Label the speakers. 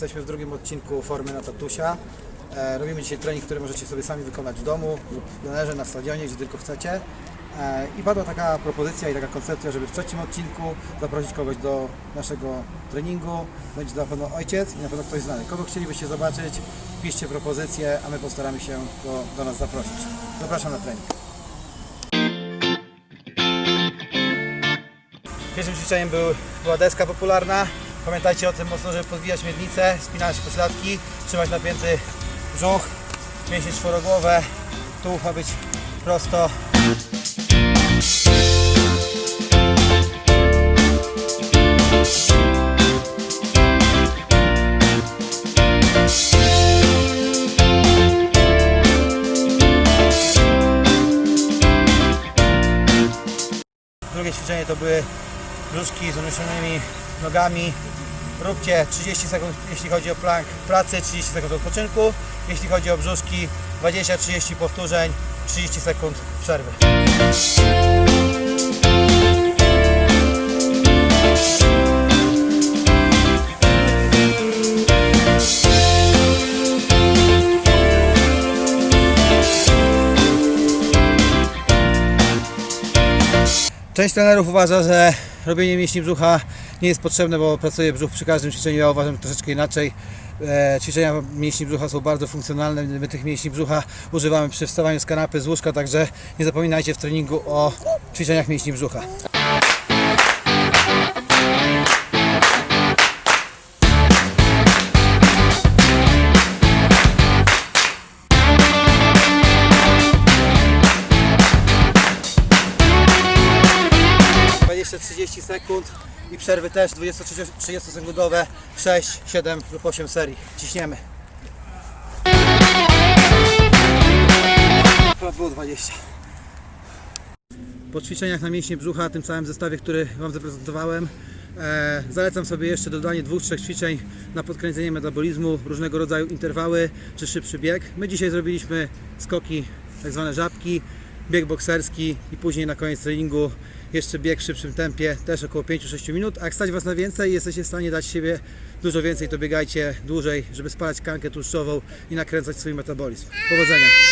Speaker 1: w drugim odcinku formy na tatusia. E, robimy dzisiaj trening, który możecie sobie sami wykonać w domu lub w plenerze, na stadionie, gdzie tylko chcecie. E, I padła taka propozycja i taka koncepcja, żeby w trzecim odcinku zaprosić kogoś do naszego treningu. Będzie to na pewno ojciec i na pewno ktoś znany. Kogo chcielibyście zobaczyć, piszcie propozycję, a my postaramy się go do nas zaprosić. Zapraszam na trening. Pierwszym ćwiczeniem był, była deska popularna. Pamiętajcie o tym mocno, żeby podwijać miednicę, spinać pośladki, trzymać napięty brzuch, mięśnie czworogłowe, tułów ma być prosto. Drugie ćwiczenie to były brzuszki z uniesionymi nogami. Róbcie 30 sekund, jeśli chodzi o plank pracy, 30 sekund odpoczynku. Jeśli chodzi o brzuszki, 20-30 powtórzeń, 30 sekund przerwy. Część trenerów uważa, że robienie mięśni brzucha nie jest potrzebne, bo pracuje brzuch przy każdym ćwiczeniu. Ja uważam troszeczkę inaczej. E, ćwiczenia mięśni brzucha są bardzo funkcjonalne. My tych mięśni brzucha używamy przy wstawaniu z kanapy, z łóżka, także nie zapominajcie w treningu o ćwiczeniach mięśni brzucha. 30 sekund i przerwy też 20-30 sekundowe 6, 7 lub 8 serii. Ciśniemy. Chyba było 20. Po ćwiczeniach na mięśnie brzucha, tym całym zestawie, który Wam zaprezentowałem, e, zalecam sobie jeszcze dodanie dwóch, trzech ćwiczeń na podkręcenie metabolizmu, różnego rodzaju interwały czy szybszy bieg. My dzisiaj zrobiliśmy skoki, tak zwane żabki, bieg bokserski i później na koniec treningu jeszcze bieg w szybszym tempie, też około 5-6 minut. A jak stać Was na więcej jesteście w stanie dać siebie dużo więcej, to biegajcie dłużej, żeby spalać tkankę tłuszczową i nakręcać swój metabolizm. Powodzenia!